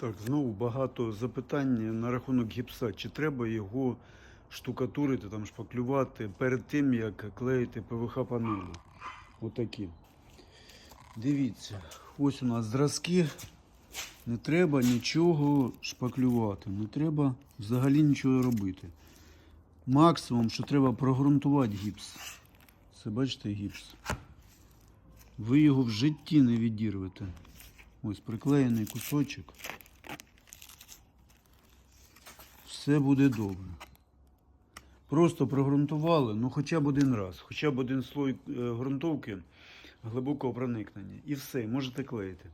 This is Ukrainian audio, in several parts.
Так, знову багато запитань на рахунок гіпса. Чи треба його штукатурити, там, шпаклювати перед тим, як клеїти ПВХ панелі? Отакі. Дивіться, ось у нас зразки. Не треба нічого шпаклювати, не треба взагалі нічого робити. Максимум, що треба прогрунтувати гіпс. Це бачите гіпс. Ви його в житті не відірвете. Ось приклеєний кусочок. Все буде добре. Просто прогрунтували, ну хоча б один раз, хоча б один слой е, ґрунтовки глибокого проникнення. І все, можете клеїти.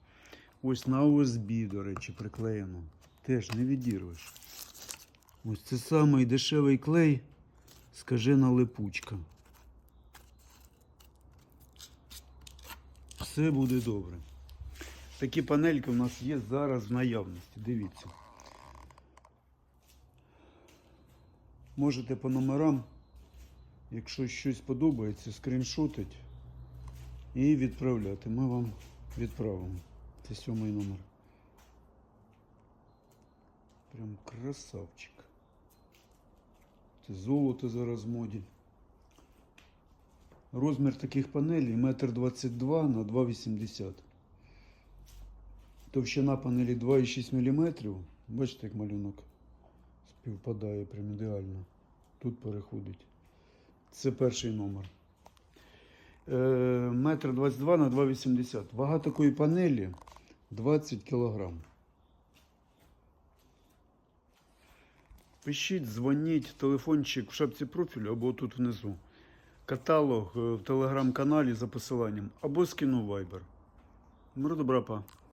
Ось на ОСБ, до речі, приклеєно. Теж не відірвеш. Ось це самий дешевий клей, скажена липучка. Все буде добре. Такі панельки у нас є зараз в наявності. Дивіться. Можете по номерам, якщо щось подобається, скріншотить і відправляти. Ми вам відправимо. Це сьомий номер. Прям красавчик. Це золото зараз в моді. Розмір таких панелей 1,22 на 2,80. Товщина панелі 2,6 мм. Бачите, як малюнок співпадає прям ідеально. Тут переходить. Це перший номер. Е, Метр 22 на 2,80. Вага такої панелі 20 кг. Пишіть, дзвоніть, телефончик в шапці профілю або тут внизу. Каталог е, в телеграм-каналі за посиланням або скину в Viber. Миру добра, па.